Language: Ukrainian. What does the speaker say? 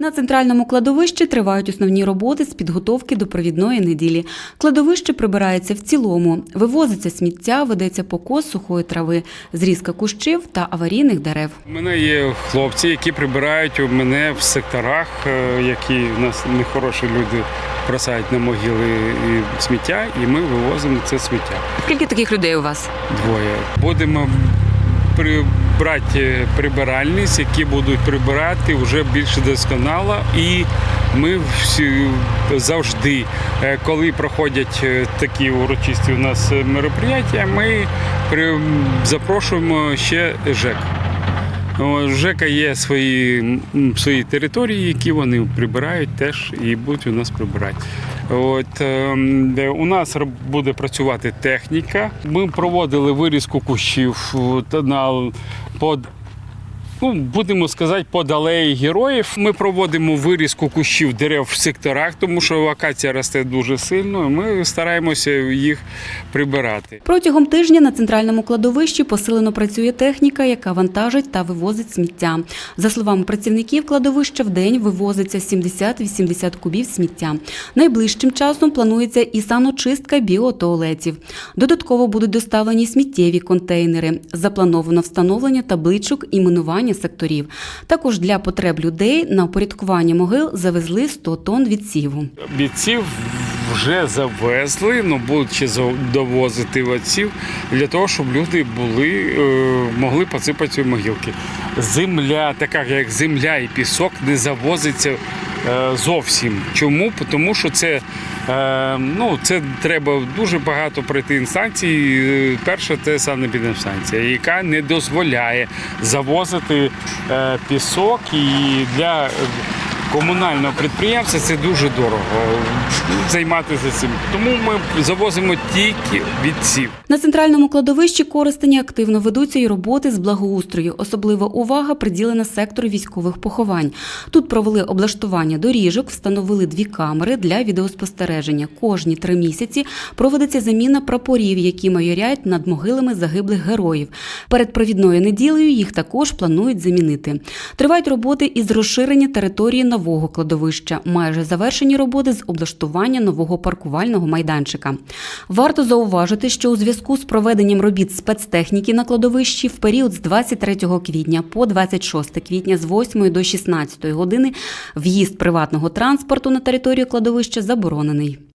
На центральному кладовищі тривають основні роботи з підготовки до провідної неділі. Кладовище прибирається в цілому, вивозиться сміття, ведеться покос сухої трави, зрізка кущів та аварійних дерев. У мене є хлопці, які прибирають у мене в секторах, е, які у нас нехороші люди бросають на могили і сміття, і ми вивозимо це сміття. Скільки таких людей у вас? Двоє. Будемо прибрати прибиральниць, які будуть прибирати вже більш досконало. І ми всі завжди, е, коли проходять е, такі урочисті у нас е, мероприятия, ми запрошуємо ще ЖЕК. О, в ЖЕКа є свої, свої території, які вони прибирають теж і будуть у нас прибирати. От, ем, де у нас буде працювати техніка. Ми проводили вирізку кущів на, под, ну, будемо сказати, под алеї героїв. Ми проводимо вирізку кущів дерев в секторах, тому що акація росте дуже сильно. Ми стараємося їх прибирати. Протягом тижня на центральному кладовищі посилено працює техніка, яка вантажить та вивозить сміття. За словами працівників кладовища, в день вивозиться 70-80 кубів сміття. Найближчим часом планується і саночистка біотуалетів. Додатково будуть доставлені сміттєві контейнери. Заплановано встановлення табличок іменування секторів. Також для потреб людей на упорядкування могил завезли 100 тонн відсіву. Бійців вже завезли, ну будуть ще довозити отців для того, щоб люди були, е, могли посипати свої могилки. Земля, така як земля і пісок, не завозиться зовсім. Чому? Тому що це, е, ну, це треба дуже багато пройти інстанцій. Е, Перша це санепідемстанція, яка не дозволяє завозити е, пісок і для е, комунального підприємства це дуже дорого займатися цим. Тому ми завозимо тільки відсів. На центральному кладовищі Коростеня активно ведуться і роботи з благоустрою. Особлива увага приділена сектору військових поховань. Тут провели облаштування доріжок, встановили дві камери для відеоспостереження. Кожні три місяці проводиться заміна прапорів, які майорять над могилами загиблих героїв. Перед провідною неділею їх також планують замінити. Тривають роботи із розширення території нового кладовища. Майже завершені роботи з облаштування нового паркувального майданчика. Варто зауважити, що у зв'язку з проведенням робіт спецтехніки на кладовищі в період з 23 квітня по 26 квітня з 8 до 16 години в'їзд приватного транспорту на територію кладовища заборонений.